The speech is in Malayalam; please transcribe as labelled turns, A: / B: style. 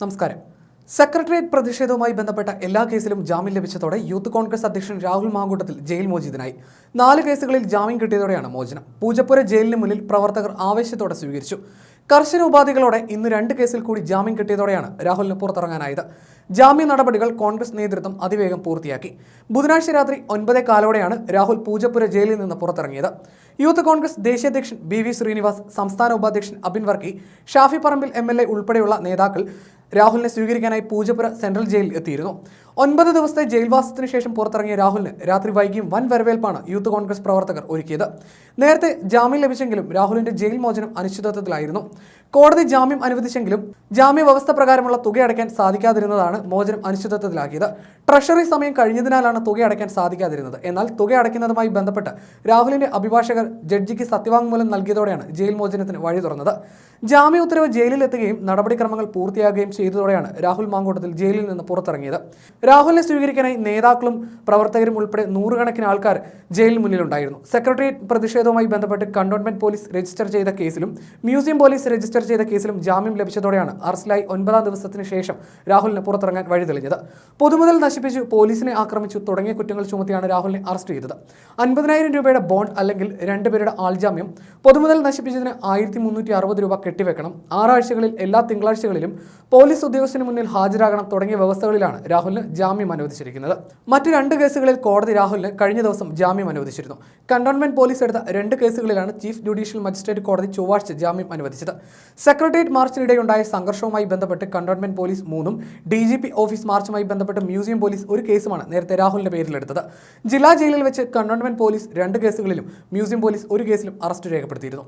A: നമസ്കാരം. സെക്രട്ടേറിയറ്റ് പ്രതിഷേധവുമായി ബന്ധപ്പെട്ട എല്ലാ കേസിലും ജാമ്യം ലഭിച്ചതോടെ യൂത്ത് കോൺഗ്രസ് അധ്യക്ഷൻ രാഹുൽ മാങ്കൂട്ടത്തിൽ ജയിൽ മോചിതനായി. നാല് കേസുകളിൽ ജാമ്യം കിട്ടിയതോടെയാണ് മോചനം. പൂജപ്പുര ജയിലിന് മുന്നിൽ പ്രവർത്തകർ ആവേശത്തോടെ സ്വീകരിച്ചു. കർശന ഉപാധികളോടെ ഇന്ന് രണ്ട് കേസിൽ കൂടി ജാമ്യം കിട്ടിയതോടെയാണ് രാഹുലിന് പുറത്തിറങ്ങാനായത്. ജാമ്യ നടപടികൾ കോൺഗ്രസ് നേതൃത്വം അതിവേഗം പൂർത്തിയാക്കി. ബുധനാഴ്ച രാത്രി ഒൻപതേ കാലോടെയാണ് രാഹുൽ പൂജപ്പുര ജയിലിൽ നിന്ന് പുറത്തിറങ്ങിയത്. യൂത്ത് കോൺഗ്രസ് ദേശീയ അധ്യക്ഷൻ ബി വി ശ്രീനിവാസ് സംസ്ഥാന ഉപാധ്യക്ഷൻ Abin Varkey Shafi Parambil M L A ഉൾപ്പെടെയുള്ള നേതാക്കൾ രാഹുലിനെ സ്വീകരിക്കാനായി പൂജപ്പുര സെൻട്രൽ ജയിലിൽ എത്തിയിരുന്നു. ഒൻപത് ദിവസത്തെ ജയിൽവാസത്തിന് ശേഷം പുറത്തിറങ്ങിയ രാഹുലിന് രാത്രി വൈകിയും വൻ വരവേൽപ്പാണ് യൂത്ത് കോൺഗ്രസ് പ്രവർത്തകർ ഒരുക്കിയത്. നേരത്തെ ജാമ്യം ലഭിച്ചെങ്കിലും രാഹുലിന്റെ ജയിൽ മോചനം അനിശ്ചിതത്വത്തിലായിരുന്നു. കോടതി ജാമ്യം അനുവദിച്ചെങ്കിലും ജാമ്യ വ്യവസ്ഥ പ്രകാരമുള്ള തുക അടയ്ക്കാൻ സാധിക്കാതിരുന്നതാണ് മോചനം അനിശ്ചിതത്വത്തിലാക്കിയത്. ട്രഷറി സമയം കഴിഞ്ഞതിനാലാണ് തുക അടയ്ക്കാൻ സാധിക്കാതിരുന്നത്. എന്നാൽ തുക അടയ്ക്കുന്നതുമായി ബന്ധപ്പെട്ട് രാഹുലിന്റെ അഭിഭാഷകർ ജഡ്ജിക്ക് സത്യവാങ്മൂലം നൽകിയതോടെയാണ് ജയിൽ മോചനത്തിന് വഴി തുറന്നത്. ജാമ്യ ഉത്തരവ് ജയിലിലെത്തുകയും നടപടിക്രമങ്ങൾ പൂർത്തിയാകുകയും ചെയ്തതോടെയാണ് രാഹുൽ മാങ്കൂട്ടത്തിൽ ജയിലിൽ നിന്ന് പുറത്തിറങ്ങിയത്. രാഹുലിനെ സ്വീകരിക്കാനായി നേതാക്കളും പ്രവർത്തകരും ഉൾപ്പെടെ നൂറുകണക്കിന് ആൾക്കാർ ജയിലിന് മുന്നിലുണ്ടായിരുന്നു. സെക്രട്ടേറിയറ്റ് പ്രതിഷേധവുമായി ബന്ധപ്പെട്ട് കണ്ടോൺമെന്റ് പോലീസ് രജിസ്റ്റർ ചെയ്ത കേസിലും മ്യൂസിയം പോലീസ് രജിസ്റ്റർ ചെയ്ത കേസിലും ജാമ്യം ലഭിച്ചതോടെയാണ് അറസ്റ്റിലായി ഒൻപതാം ദിവസത്തിന് ശേഷം രാഹുലിന് പുറത്തിറങ്ങാൻ വഴി തെളിഞ്ഞത് പൊതുമുതൽ നശിപ്പിച്ചു പോലീസിനെ ആക്രമിച്ചു തുടങ്ങിയ കുറ്റങ്ങൾ ചുമത്തിയാണ് രാഹുലിനെ അറസ്റ്റ് ചെയ്തത്. അൻപതിനായിരം രൂപയുടെ ബോണ്ട് അല്ലെങ്കിൽ രണ്ടുപേരുടെ ആൾജാമ്യം പൊതുമുതൽ നശിപ്പിച്ചതിന് ആയിരത്തി മുന്നൂറ്റി അറുപത് രൂപ കെട്ടിവെക്കണം. ആറാഴ്ചകളിൽ എല്ലാ തിങ്കളാഴ്ചകളിലും പോലീസ് ഉദ്യോഗസ്ഥന് മുന്നിൽ ഹാജരാകണം തുടങ്ങിയ വ്യവസ്ഥകളിലാണ് രാഹുലിന് ജാമ്യം അനുവദിച്ചിരിക്കുന്നത്. മറ്റ് രണ്ട് കേസുകളിൽ കോടതി രാഹുലിന് കഴിഞ്ഞ ദിവസം ജാമ്യം അനുവദിച്ചിരുന്നു. കണ്ടോൺമെന്റ് പോലീസ് എടുത്ത രണ്ട് കേസുകളിലാണ് ചീഫ് ജുഡീഷ്യൽ മജിസ്ട്രേറ്റ് കോടതി ചൊവ്വാഴ്ച ജാമ്യം അനുവദിച്ചത്. സെക്രട്ടേറിയറ്റ് മാർച്ചിനിടെയുണ്ടായ സംഘർഷവുമായി ബന്ധപ്പെട്ട് കണ്ടോൺമെന്റ് പോലീസ് മൂന്നും ഡി ജി പി ഓഫീസ് മാർച്ചുമായി ബന്ധപ്പെട്ട് മ്യൂസിയം പോലീസ് ഒരു കേസുമാണ് നേരത്തെ രാഹുലിന്റെ പേരിലെടുത്തത്. ജില്ലാ ജയിലിൽ വെച്ച് കണ്ടോൺമെന്റ് പോലീസ് രണ്ട് കേസുകളിലും മ്യൂസിയം പോലീസ് ഒരു കേസിലും അറസ്റ്റ് രേഖപ്പെടുത്തിയിരുന്നു.